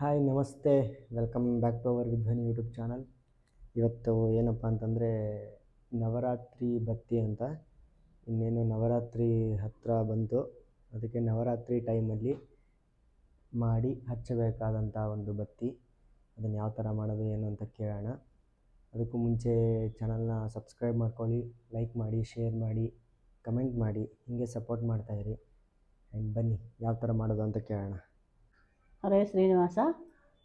Hi, ನಮಸ್ತೆ. Welcome back to our Vidhvani YouTube channel ಇವತ್ತು ಏನಪ್ಪ ಅಂತಂದರೆ ನವರಾತ್ರಿ ಬತ್ತಿ ಅಂತ. ಇನ್ನೇನು ನವರಾತ್ರಿ ಹತ್ತಿರ ಬಂತು ಅದಕ್ಕೆ ನವರಾತ್ರಿ ಟೈಮಲ್ಲಿ ಮಾಡಿ ಹಚ್ಚಬೇಕಾದಂಥ ಒಂದು ಬತ್ತಿ ಅದನ್ನು ಯಾವ ಥರ ಮಾಡೋದು, ಏನು ಅಂತ ಕೇಳೋಣ. ಅದಕ್ಕೂ ಮುಂಚೆ ಚಾನಲ್ನ ಸಬ್ಸ್ಕ್ರೈಬ್ ಮಾಡ್ಕೊಳ್ಳಿ ಲೈಕ್ ಮಾಡಿ ಶೇರ್ ಮಾಡಿ ಕಮೆಂಟ್ ಮಾಡಿ, ಹೀಗೆ ಸಪೋರ್ಟ್ ಮಾಡ್ತಾಯಿರಿ ಆ್ಯಂಡ್ ಬನ್ನಿ, ಯಾವ ಥರ ಮಾಡೋದು ಅಂತ ಕೇಳೋಣ. ಹರೇ ಶ್ರೀನಿವಾಸ,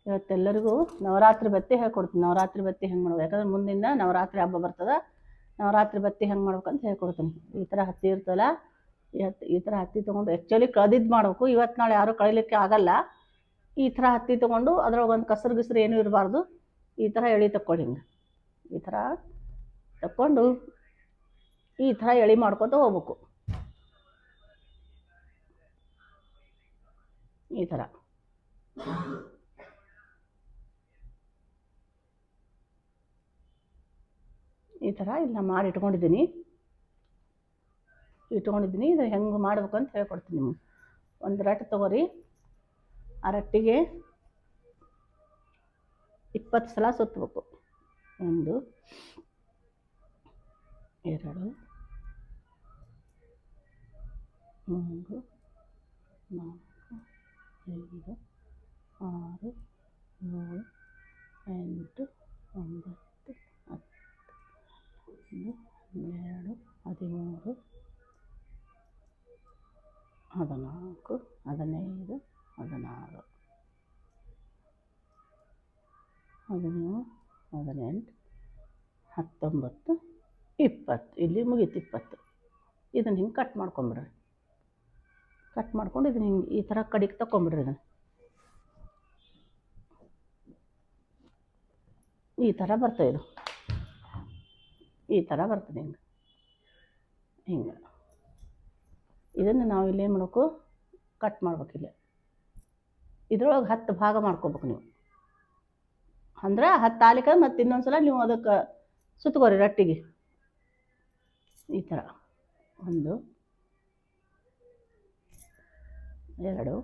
ಇವತ್ತೆಲ್ಲರಿಗೂ ನವರಾತ್ರಿ ಬತ್ತಿ ಹೇಳ್ಕೊಡ್ತೀನಿ. ನವರಾತ್ರಿ ಬತ್ತಿ ಹೆಂಗೆ ಮಾಡ್ಬೇಕು? ಯಾಕಂದ್ರೆ ಮುಂದಿನ ನವರಾತ್ರಿ ಹಬ್ಬ ಬರ್ತದೆ. ನವರಾತ್ರಿ ಬತ್ತಿ ಹೆಂಗೆ ಮಾಡ್ಬೇಕಂತ ಹೇಳ್ಕೊಡ್ತೀನಿ. ಈ ಥರ ಹತ್ತಿ ಇರ್ತಲ್ಲ ಈ ಥರ ಹತ್ತಿ ತೊಗೊಂಡು ಆ್ಯಕ್ಚುಲಿ ಕಳೆದಿದ್ದು ಮಾಡಬೇಕು. ಇವತ್ತು ನಾಳೆ ಯಾರೂ ಕಳಿಲಿಕ್ಕೆ ಆಗಲ್ಲ. ಈ ಥರ ಹತ್ತಿ ತೊಗೊಂಡು ಅದ್ರೊಳಗೆ ಒಂದು ಕಸರು ಗಿಸ್ರು ಏನೂ ಇರಬಾರ್ದು. ಈ ಥರ ಎಳೆ ತಕ್ಕೊಳ್ಳಿ ಹಿಂಗೆ. ಈ ಥರ ತಕ್ಕೊಂಡು ಈ ಥರ ಎಳೆ ಮಾಡ್ಕೊತ ಹೋಗ್ಬೇಕು. ಈ ಥರ. ಈ ಥರ ಇಲ್ಲ ಮಾಡಿ ಇಟ್ಕೊಂಡಿದ್ದೀನಿ. ಇಟ್ಕೊಂಡಿದ್ದೀನಿ. ಇದು ಹೆಂಗೆ ಮಾಡ್ಬೇಕು ಅಂತ ಹೇಳ್ಕೊಡ್ತೀನಿ ನಿಮ್ಗೆ. ಒಂದು ರಟ್ಟು ತಗೋರಿ. ಆ ರಟ್ಟಿಗೆ ಇಪ್ಪತ್ತು ಸಲ ಸುತ್ತಬೇಕು ಒಂದು, ಎರಡು, ಮೂರು, ನಾಲ್ಕು, ಐದು ಆರು ಏಳು ಎಂಟು ಒಂಬತ್ತು ಹತ್ತು ಹನ್ನೊಂದು ಹನ್ನೆರಡು ಹದಿಮೂರು ಹದಿನಾಲ್ಕು ಹದಿನೈದು ಹದಿನಾರು ಹದಿನೇಳು ಹದಿನೆಂಟು ಹತ್ತೊಂಬತ್ತು ಇಪ್ಪತ್ತು ಇಲ್ಲಿ ಮುಗೀತು ಇಪ್ಪತ್ತು ಇದನ್ನು ಹಿಂಗೆ ಕಟ್ ಮಾಡ್ಕೊಂಬಿಡ್ರಿ ಕಟ್ ಮಾಡ್ಕೊಂಡು ಇದನ್ನ ಹಿಂಗೆ ಈ ಥರ ಕಡಿಗೆ ತಗೊಂಬಿಡ್ರಿ ಇದನ್ನು ಈ ಥರ ಬರ್ತದೆ ಇದು. ಈ ಥರ ಬರ್ತದೆ ಹಿಂಗೆ. ಹಿಂಗೆ. ಇದನ್ನು ನಾವು ಇಲ್ಲಿ ಏನು ಮಾಡಬೇಕು? ಕಟ್ ಮಾಡ್ಬೇಕಿಲ್ಲ ಇದ್ರೊಳಗೆ ಹತ್ತು ಭಾಗ ಮಾಡ್ಕೋಬೇಕು ನೀವು. ಅಂದ್ರೆ ಹತ್ತು ಆಲಿಕ ಮತ್ತು ಇನ್ನೊಂದು ಸಲ ನೀವು ಅದಕ್ಕೆ ಸುತ್ತಕೋರಿ ರಟ್ಟಿಗೆ. ಈ ಥರ. ಒಂದು, ಎರಡು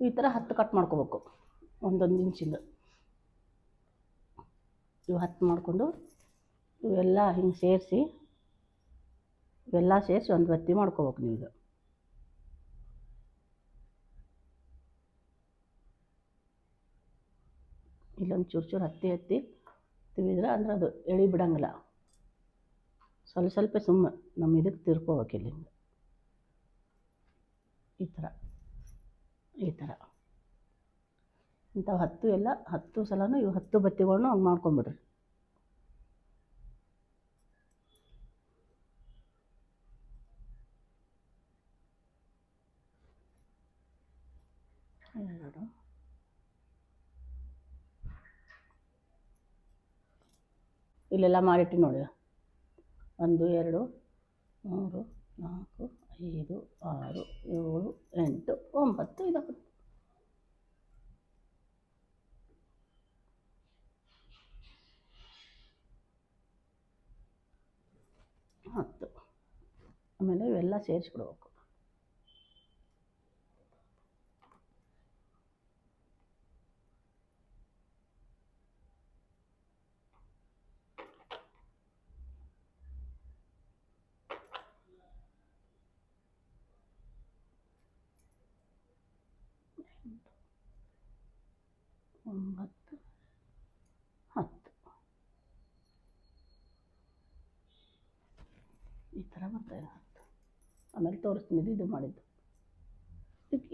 ಈ ಥರ ಹತ್ತು ಕಟ್ ಮಾಡ್ಕೋಬೇಕು. ಒಂದೊಂದು ಇಂಚಿಂದ. ಇವು ಹತ್ತು ಮಾಡಿಕೊಂಡು ಇವೆಲ್ಲ ಹಿಂಗೆ ಸೇರಿಸಿ, ಇವೆಲ್ಲ ಸೇರಿಸಿ ಒಂದು ಬತ್ತಿ ಮಾಡ್ಕೋಬೇಕು ನೀವು ಇಲ್ಲೊಂದು ಚೂರು ಚೂರು ಹತ್ತಿ ಹತ್ತಿ ತಿವಿದ್ರೆ ಅಂದ್ರೆ ಅದು ಎಳಿ ಬಿಡಂಗಿಲ್ಲ. ಸ್ವಲ್ಪ ಸ್ವಲ್ಪ ಸುಮ್ಮ ನಮ್ಮ ಇದಕ್ಕೆ ತಿರ್ಕೋಬೇಕು ಇಲ್ಲಿಂದ. ಈ ಥರ ಈ ಥರ. ಇಂಥವು ಹತ್ತು ಎಲ್ಲ, ಹತ್ತು ಸಲನೂ ಇವು ಹತ್ತು ಬತ್ತಿಗಳನ್ನೂ ಹಂಗೆ ಮಾಡ್ಕೊಂಬಿಡ್ರಿ. ಇಲ್ಲೆಲ್ಲ ಮಾಡಿಟ್ಟು ನೋಡಿ. ಒಂದು, ಎರಡು, ಮೂರು, ನಾಲ್ಕು, ಐದು, ಆರು, ಏಳು, ಎಂಟು, ಒಂಬತ್ತು ಇದಾವೆ ಹತ್ತು ಆಮೇಲೆ ಇವೆಲ್ಲ ಸೇರಿಸ್ಬಿಡ್ಬೇಕು ಒಂಬತ್ತು ಹತ್ತು. ಈ ಥರ ಬರ್ತಾಯಿದೆ ಆಮೇಲೆ ತೋರಿಸ್ತೀನಿ ಇದು ಮಾಡಿದ್ದು.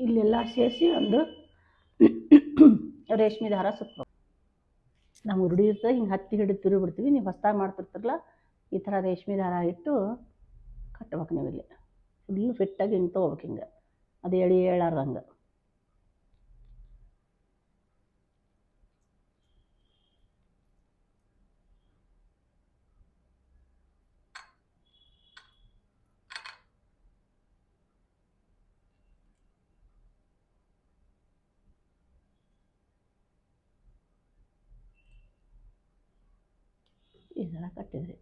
ಇಲ್ಲೆಲ್ಲ ಸೇರಿಸಿ ಒಂದು ರೇಷ್ಮೆ ದಾರ ಸುತ್ತ ನಾವು ಉರುಡಿ ಇರ್ತದೆ, ಹಿಂಗೆ ಹತ್ತಿ ಹಿಡಿದು ತಿರುಗಿಬಿಡ್ತೀವಿ ನೀವು ಹೊಸ್ದಾಗಿ ಮಾಡ್ತಿರ್ತಿರಲ್ಲ, ಈ ಥರ ರೇಷ್ಮೆ ದಾರ ಇಟ್ಟು ಕಟ್ಬೇಕು ನೀವು ಇಲ್ಲಿ ಫುಲ್ಲು ಫಿಟ್ಟಾಗಿ ಹಿಂಗೆ ತೊಗೋಬೇಕು ಹಿಂಗೆ. ಅದು ಎಳಿ ಏಳಾರ್ದಂಗೆ ಈ ಥರ ಕಟ್ಟಿದ್ರಿ.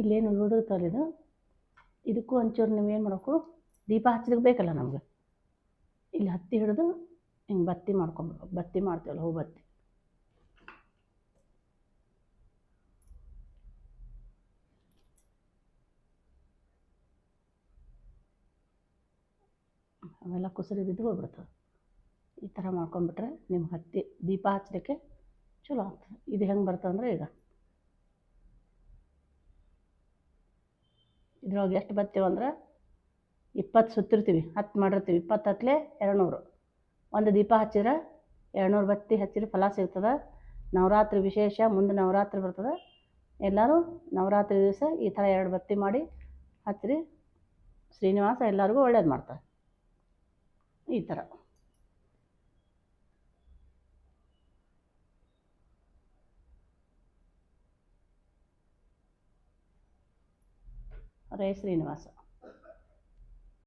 ಇಲ್ಲೇನು ಉಳಿದಿರ್ತಲ್ಲ ಇದು ಇದಕ್ಕೂ ಒಂಚೂರು ನೀವು ಏನು ಮಾಡಬೇಕು ದೀಪ ಹಚ್ಚಲಿಕ್ಕೆ ಬೇಕಲ್ಲ ನಮಗೆ. ಇಲ್ಲಿ ಹತ್ತಿ ಹಿಡಿದು ಹಿಂಗೆ ಬತ್ತಿ ಮಾಡ್ಕೊಂಬಿಡ್ಬೇಕು ಬತ್ತಿ ಮಾಡ್ತೀವಲ್ಲ, ಹೂ ಬತ್ತಿ. ಅವೆಲ್ಲ ಕುಸುರಿ ಬಿದ್ದು ಹೋಗ್ಬಿಡ್ತವೆ. ಈ ಥರ ಮಾಡ್ಕೊಂಬಿಟ್ರೆ ನಿಮ್ಮ ಹತ್ತಿ ದೀಪ ಹಚ್ಚಲಿಕ್ಕೆ ಚಲೋ ಆಗ್ತದೆ. ಇದು ಹೆಂಗೆ ಬರ್ತಂದ್ರೆ ಈಗ ಇದ್ರೊಳಗೆ ಎಷ್ಟು ಬತ್ತೀವಂದ್ರೆ ಇಪ್ಪತ್ತು ಸುತ್ತಿರ್ತೀವಿ, ಹತ್ತು ಮಾಡಿರ್ತೀವಿ, ಇಪ್ಪತ್ತು ಹತ್ತಲೆ ಎರಡುನೂರು. ಒಂದು ದೀಪ ಹಚ್ಚಿದ್ರೆ ಎರಡುನೂರು ಬತ್ತಿ ಹಚ್ಚಿದ್ರೆ ಫಲ ಸಿಗ್ತದೆ. ನವರಾತ್ರಿ ವಿಶೇಷ, ಮುಂದೆ ನವರಾತ್ರಿ ಬರ್ತದೆ. ಎಲ್ಲರೂ ನವರಾತ್ರಿ ದಿವಸ ಈ ಥರ ಎರಡು ಬತ್ತಿ ಮಾಡಿ ಹಚ್ಚಿರಿ. ಶ್ರೀನಿವಾಸ ಎಲ್ಲರಿಗೂ ಒಳ್ಳೇದು ಮಾಡ್ತಾರೆ. ಈ ಥರ. ಹರೇ ಶ್ರೀನಿವಾಸ